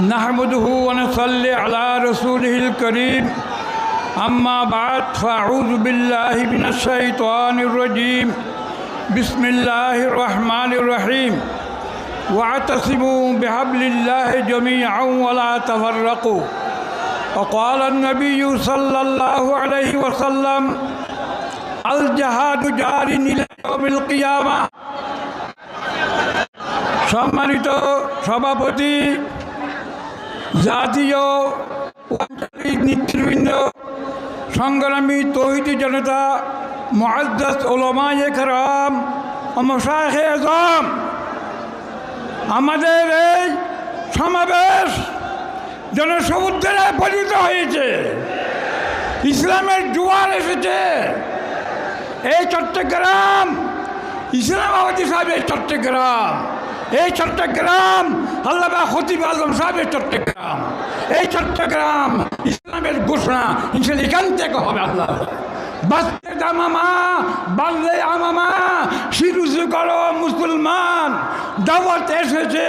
نحمده ونصلي على رسوله الكريم أما بعد فأعوذ بالله من الشيطان الرجيم بسم الله الرحمن الرحيم واعتصموا بحبل الله جميعا ولا تفرقوا وقال النبي صلى الله عليه وسلم الجهاد جار إلى يوم القيامة সম্মানিত সভাপতি জাতীয় আঞ্চলিক নেতৃবৃন্দ, সংগ্রামী তহিদি জনতা, মহাদ্দাস ওলমায়ে কেরাম মশাহে আজম। আমাদের এই সমাবেশ জনসমুদ্রে পরিণত হয়েছে। ইসলামের জোয়ার এসেছে। এই চট্টগ্রাম ইসলামাবাদী সাহেবের চট্টগ্রাম। এই চট্টগ্রাম আল্লাহ খতিব আলম সাহেবের চট্টগ্রাম। এই চট্টগ্রাম ইসলামের ঘোষণা ইসলাম এখান থেকে হবে আল্লাহ। বাঁচতে দামামা বাড়লে আমামা, শিরুজু করো মুসলমান। দাওয়াত এসেছে,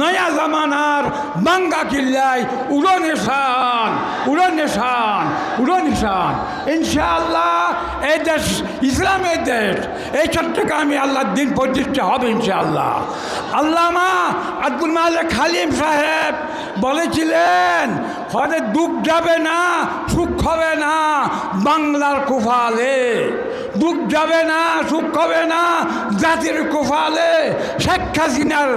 নয়া জামানার বাঙ্গা কিল্লায় উড়ো নিশান উড়ো নিশান উড়ো নিশান ইনশাআল্লাহ, এই দেশ, ইসলামের দেশ, এই চট্টগ্রামে আল্লাহর দিন প্রতিষ্ঠা হবে ইনশাআল্লাহ। আল্লামা আব্দুল মালিক খালিম সাহেব বলেছিলেন হরে দুঃখ যাবে না, সুখ হবে না, বাংলার কুফালে। দুঃখ যাবে না, সুখ হবে না। জাতির কুফালে শেখ হাসিনার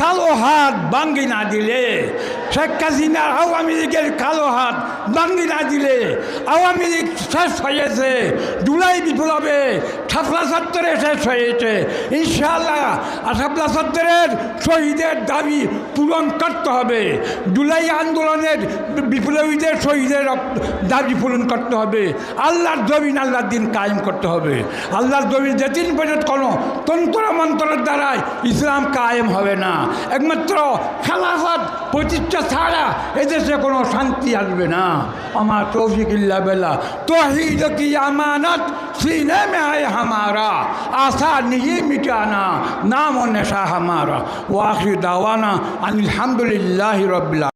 কালো হাত ভাঙ্গি না দিলে। শেখ হাসিনার আওয়ামী লীগের কালো হাত ভাঙ্গি না দিলে। আওয়ামী লীগ শেষ হয়েছে জুলাই বিপ্লবে সাতলা চত্বরে শেষ হয়েছে। ইনশাআল্লাহ আশাফলা চত্বরের শহীদের দাবি পূরণ করতে হবে। জুলাই আন্দোলনের বিপ্লবীদের শহীদের দাবি পূরণ করতে হবে। আল্লাহর জমিন আল্লাহর দিন কায়েম করতে হবে। আল্লাহর জমিন যেদিন পর্যন্ত কোনো তন্ত্র মন্ত্রের দ্বারাই ইসলাম কায়েম হবে না। একমাত্র খেলাফত প্রতিষ্ঠা ছাড়া এদেশে কোনো শান্তি আসবে না। আমার তৌফিক ইল্লা বেলা তহিদ কি আমানত? सीने में है हमारा आशा नहीं मिटाना नाम और नशा हमारा वाखिर दावाना अनिलहमदिल्ला रबिल्ला